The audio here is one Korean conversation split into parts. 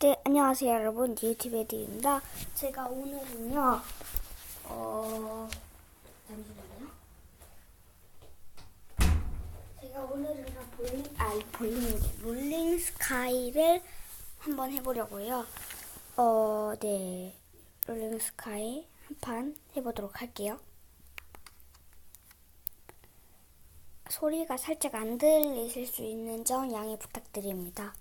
네, 안녕하세요 여러분. 유튜브에드입니다. 제가 오늘은요, 어, 잠시만요. 제가 오늘은 볼링, 아, 볼링, 롤링 스카이를 한번 해보려고요. 어, 네. 롤링 스카이 한 판 해보도록 할게요. 소리가 살짝 안 들리실 수 있는 점 양해 부탁드립니다.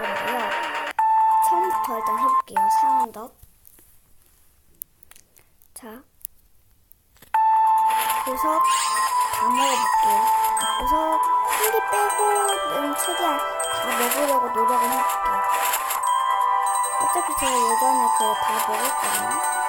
76%예요. 처음부터 일단 해볼게요. 상은덕. 자, 보석 다 먹어볼게요. 보석 한 개 빼고는 최대한 다 먹으려고 노력을 해볼게요. 어차피 제가 예전에 그거 다 먹었거든요.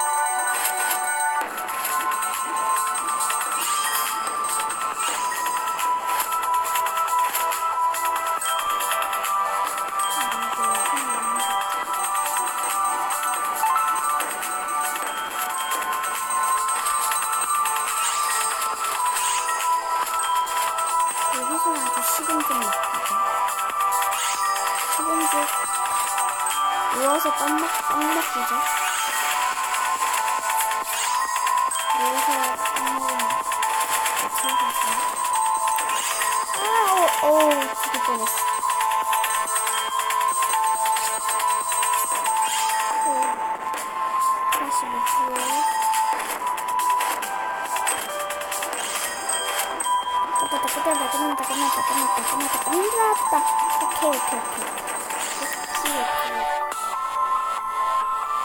식은 좀 누워서 빵, 먹, 빵 먹기죠. 누워서 빵 먹으면 어떡하지? 아, 어,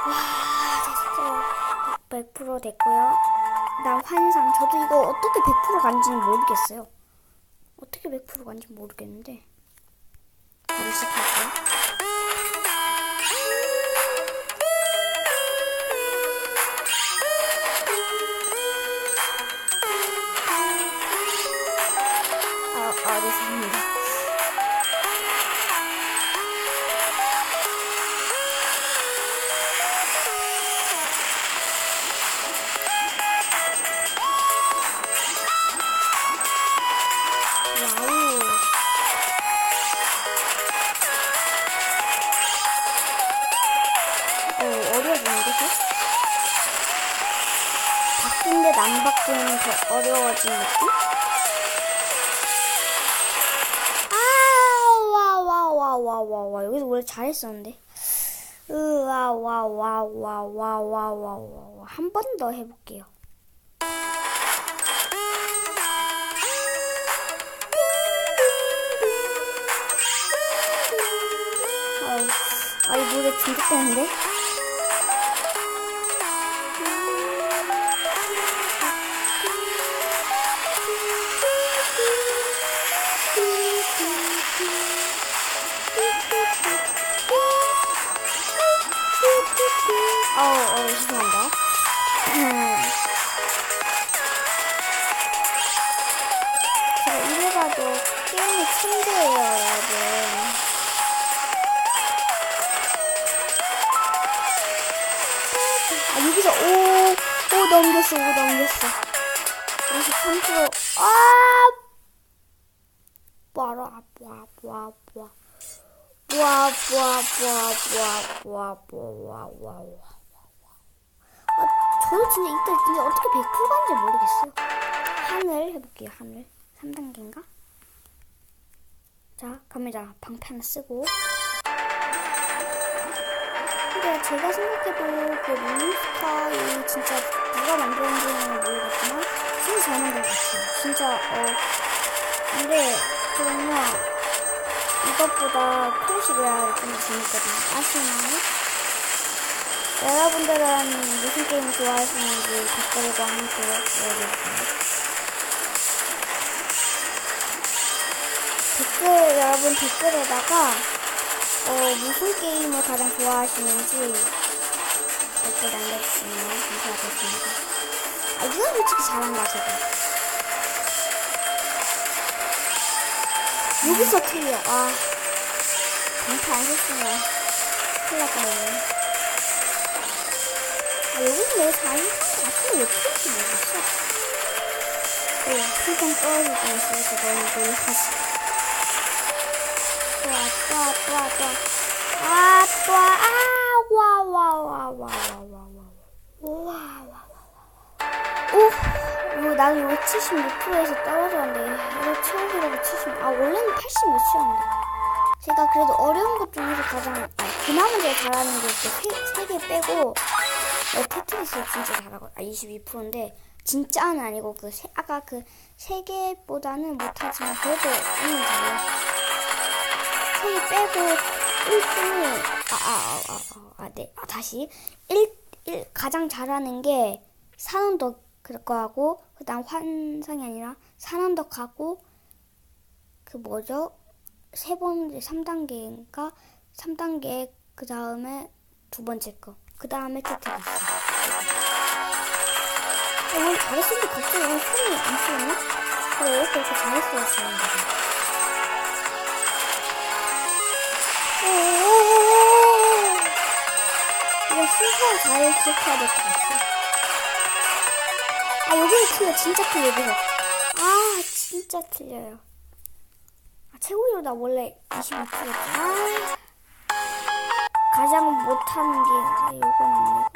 와 됐어요 100% 됐고요. 난 환상. 저도 이거 어떻게 100% 간지는 모르겠어요. 어떻게 100% 간지 모르겠는데 바뀐데 안 바뀌는 더 어려워진 느낌? 아와와와와와와 여기서 원래 잘했었는데 으와와와와와와와와 한 번 더 해볼게요. 아, 이 노래 중독되는데? 어, 어, 죄송합니다. 제가 이래가도 게임이 천재예요, 여러분. 아, 여기서, 오, 오, 넘겼어, 오, 넘겼어. 53%, 아! 와, 와, 와, 와, 와. 아, 저도 진짜 이때 진짜 어떻게 100% 간지 모르겠어요. 하늘 해볼게요, 하늘. 3단계인가? 자, 카메라 방패 하나 쓰고. 근데 제가 생각해도 그 롤링스카이 진짜 누가 만들었는지는 모르겠지만 진짜 잘 만든 것 같아요. 진짜, 어, 근데 정말 이것보다 클래식이야 좀 재밌거든요. 아시나요? 여러분들은 무슨 게임 좋아하시는지 댓글과 함께 알려주세요. 댓글, 여러분 댓글에다가, 어, 무슨 게임을 가장 좋아하시는지 댓글 남겨주시면 감사하겠습니다. 아, 이건 솔직히 잘한다, 제가. 여기서 틀려. 아. 이렇게 안 썼으면 큰일 날 뻔했네. 아, 잘못한 것 같은데 왜 그런지 모르겠어. 네, 떨어질 뻔했어요. 저거는 놀라지. 또 와, 또 와, 또 와, 또 와. 아, 또 와, 아, 와, 와, 와, 와, 와, 와, 와, 와, 와, 와. 오, 이거 나는 이거 76%에서 떨어졌는데 이거 최고기록이 70. 아 원래는 80 몇이었는데. 제가 그래도 어려운 것 중에서 가장 아 그나마 제가 잘하는 게 세개 빼고 어, 테트리스 진짜 잘하고 아 22%인데 진짜는 아니고 그 세, 아까 그 세 개보다는 못하지만 그래도 음 잘해. 세개 빼고 1등이 아아아아네. 아, 다시. 1, 1 가장 잘하는 게 산원덕 그럴 거하고 그다음 환상이 아니라 산원덕 하고 그 뭐죠? 세 번째 3단계인가? 3단계 그 다음에 두 번째 거 그 다음에 테트리스 어, 오늘 잘했는데 갑자기 오늘 손이 안 쓰였나? 그래 왜 이렇게 잘했어야 했는데 이거 순서 잘 기억해야 될 것 같아. 아, 여기서 틀려. 진짜 틀려, 여기서. 아, 진짜 틀려요. 아, 최고위로 나 원래 26%였지. 아, 가장 못하는 게, 아, 이건 아니고.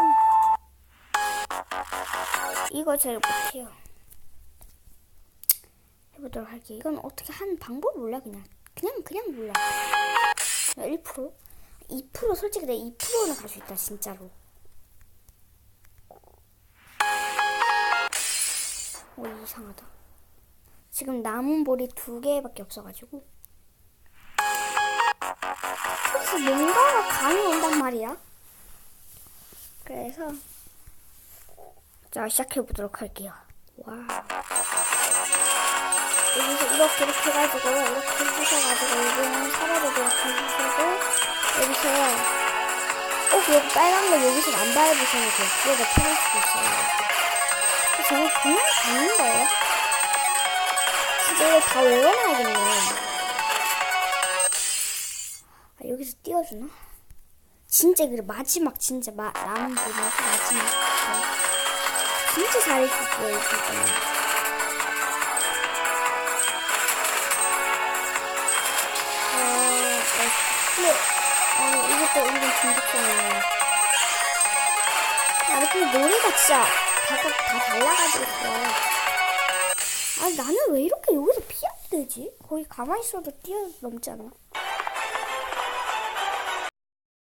이거 제일 못해요. 해보도록 할게요. 이건 어떻게 하는 방법 몰라, 그냥. 그냥, 그냥 몰라. 1%? 2% 솔직히 내 2%는 갈 수 있다 진짜로. 오 이상하다. 지금 남은 볼이 두 개밖에 없어가지고. 그래서 뭔가가 감이 온단 말이야. 그래서 자 시작해 보도록 할게요. 와. 여기서 이렇게 이렇게 해가지고 이렇게 해주셔가지고 여기는 사라지도록 해주시고 여기서 꼭 여기 빨간 거 여기서 안 밟으셔도 돼요. 그래도 편할 수도 있어요. 저는 그냥 가는 거예요. 진짜 이거 다 외워놔야겠네. 아, 여기서 띄워주나? 진짜 그 마지막 진짜 마, 남은 부분 마지막 진짜 잘했을 거예요 이거. 근데 어, 이것도 은근 중독성이에요. 아, 근데 노래가 진짜 각각 다 달라가지고 좋아요. 아, 나는 왜 이렇게 여기서 피하게 되지? 거의 가만히 있어도 뛰어넘지 않나?